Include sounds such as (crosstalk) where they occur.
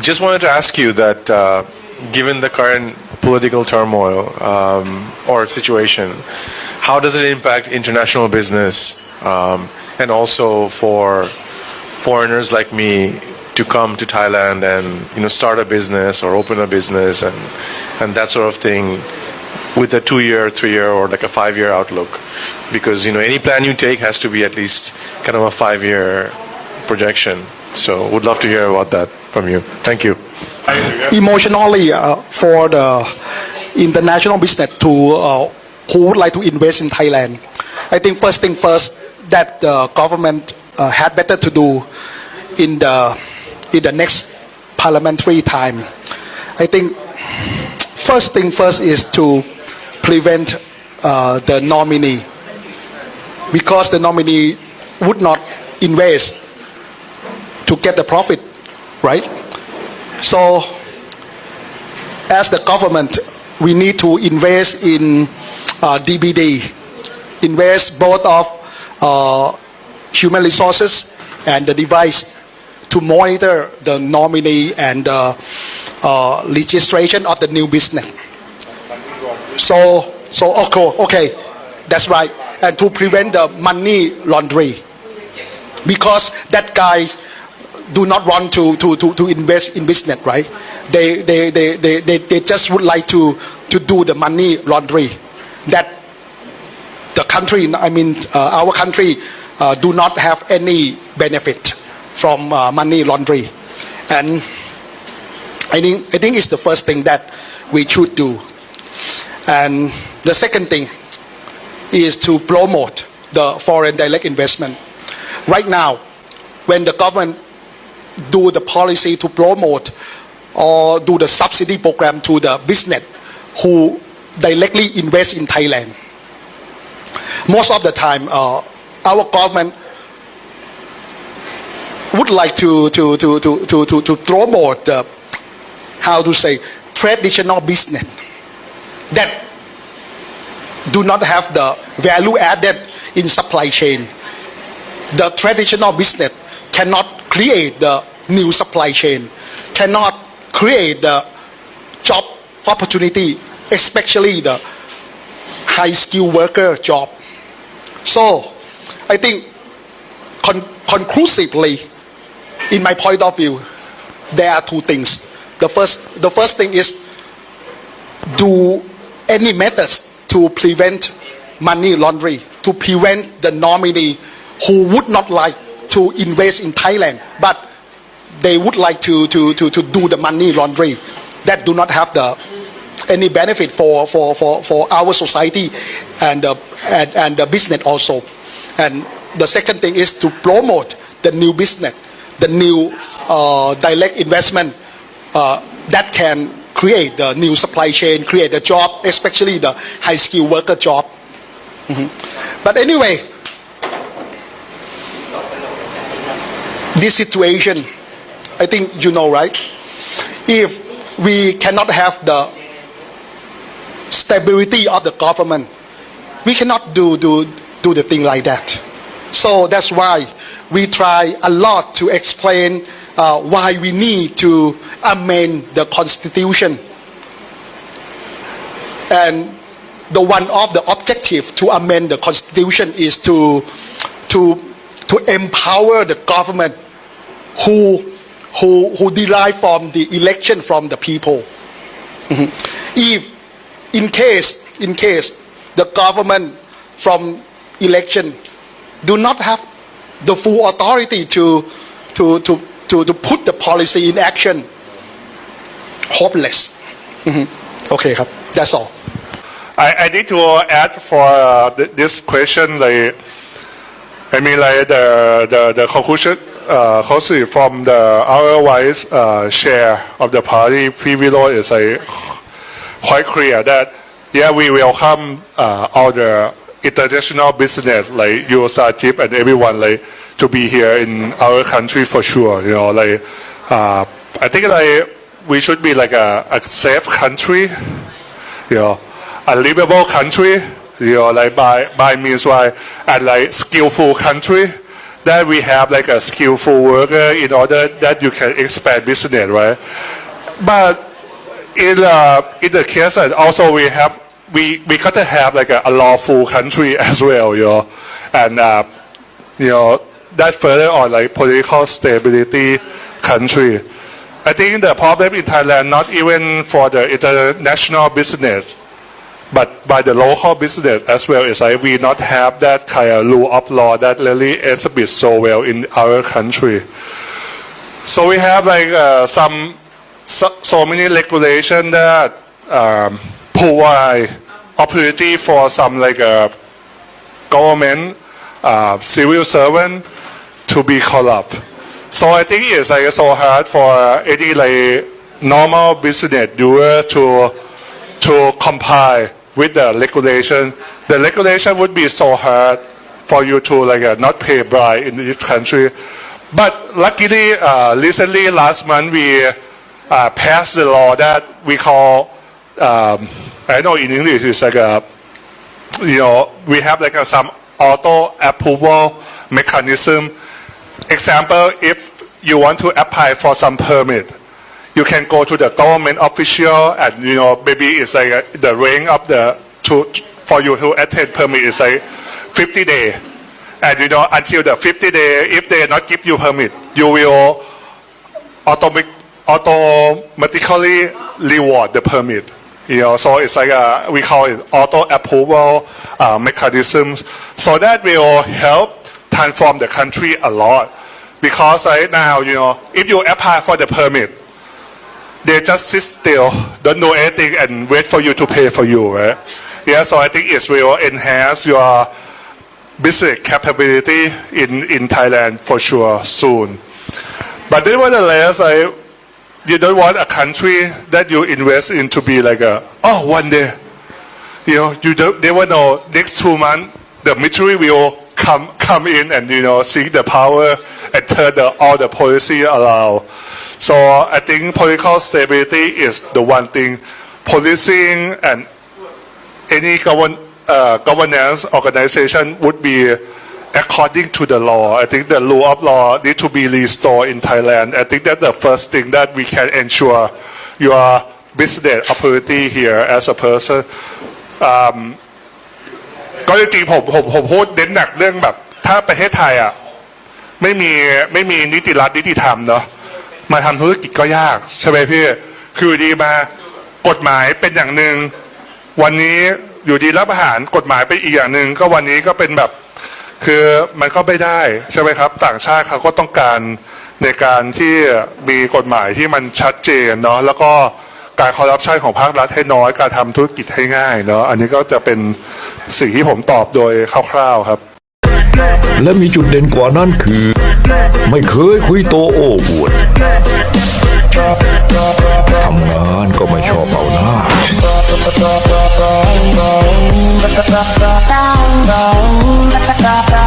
just wanted to ask you that uh, given the current political turmoil um, or situation, how does it impact international business um, and also for foreigners like me to come to Thailand and you know start a business or open a business and and that sort of thing with a two year, three year, or like a five year outlook, because you know any plan you take has to be at least kind of a five year projection. So would love to hear about that from you. Thank you. emotionally uh, for the international business to uh, who would like to invest in Thailand. I think first thing first that the government uh, had better to do in the in the next parliamentary time. I think first thing first is to prevent uh, the nominee because the nominee would not invest to get the profit, right? So, as the government, we need to invest in uh, DBD, invest both of uh, human resources and the device to monitor the nominee and the uh, registration of the new business. So, so okay, okay, that's right, and to prevent the money laundering, because that guy do not want to, to, to, to invest in business, right? They, they, they, they, they, they just would like to, to do the money laundering. That the country, I mean, uh, our country, uh, do not have any benefit from uh, money laundering. And I think, I think it's the first thing that we should do. And the second thing is to promote the foreign direct investment. Right now, when the government do the policy to promote or do the subsidy program to the business who directly invest in Thailand. Most of the time, uh, our government would like to, to, to, to, to, to, to promote the, how to say, traditional business that do not have the value added in supply chain. The traditional business cannot create the new supply chain, cannot create the job opportunity, especially the high skilled worker job. So, I think con- conclusively, in my point of view, there are two things. The first, the first thing is do any methods to prevent money laundering, to prevent the nominee who would not like to invest in Thailand, but they would like to, to, to, to do the money laundering that do not have the any benefit for, for, for, for our society and the, and, and the business also. And the second thing is to promote the new business, the new uh, direct investment uh, that can create the new supply chain, create a job, especially the high skilled worker job. Mhm. But anyway, this situation, I think you know, right? If we cannot have the stability of the government, we cannot do, do, do the thing like that. So that's why we try a lot to explain uh, why we need to amend the constitution. And the one of the objective to amend the constitution is to, to, to empower the government who, who, who derive from the election from the people. Mm -hmm. If, in case, in case the government from election do not have the full authority to, to, to, to, to put the policy in action, hopeless. Mm -hmm. Okay, that's all. I, I need to add for uh, this question, like, I mean, like the, the, the conclusion uh, conclusion from the vice uh, chair of the party, PV Law, is quite clear that yeah, we welcome uh, all the international business like Sajib, and everyone like to be here in our country for sure. Uh, I think like we should be like a, safe country a livable country, by, by means why, and like skillful country, that we have like a skillful worker in order that you can expand business, right? But in uh, in the case that also we have we we got to have like a, a lawful country (laughs) as well, you know, and uh, you know that further on like political stability country. I think the problem in Thailand not even for the international business, but by the local business as well as like we not have that kind of rule of law that really exhibits so well in our country. So we have like uh, some so, so many regulation that um, provide opportunity for some like uh, government uh, civil servant to be corrupt. So I think it's like so hard for any like normal business doer to to comply with the regulation. The regulation would be so hard for you to like uh, not pay bribe in this country. But luckily, uh, recently last month we uh, passed the law that we call um, I know in English it's like a you know we have like a, some auto approval mechanism. Example, if you want to apply for some permit, you can go to the government official and you know maybe it's like uh the range of the to for you to attend permit is like 50 day. And you know until the 50 day if they not give you permit you will automatic automatically reward the permit. You know so it's like a, we call it auto approval uh, mechanisms. So that will help transform the country a lot. Because right now you know if you apply for the permit they just sit still, don't know anything, and wait for you to pay for you, right? Yeah, so I think it will enhance your business capability in, in Thailand for sure soon. But nevertheless, I, you don't want a country that you invest in to be like a, oh, one day, you know, you don't never know. Next two months, the military will come come in and you know seize the power and turn the, all the policy around. So I think political stability is the one thing. Policing and any govern, uh, governance organization would be according to the law. I think the rule of law need to be restored in Thailand. I think that's the first thing that we can ensure your business opportunity here as a person. Um, ก็จริงๆผมผมผมพูดเน้นหนักเรื่องแบบ ถ้าประเทศไทยอ่ะไม่มีไม่มีนิติรัฐนิติธรรมเนาะ มาทำธุรกิจก็ยาก ใช่ไหมพี่ คือดีมากฎหมายเป็นอย่างหนึ่งวันนี้อยู่ดีรับอาหารกฎหมายเป็นอีกอย่างหนึ่งก็วันนี้ก็เป็นแบบคือมันก็ไม่ได้ใช่ไหมครับ ต่างชาติเขาก็ต้องการในการที่มีกฎหมายที่มันชัดเจนเนาะแล้วก็การคอร์รัปชันของภาครัฐให้น้อยการทำธุรกิจให้ง่ายเนาะอันนี้ก็จะเป็นสิ่งที่ผมตอบโดยคร่าวๆครับ และมีจุดเด่นกว่านั้นคือ ไม่เคยคุยโตโอ้อวด ทำงานก็ไม่ชอบเอาหน้า Down, down, down, down,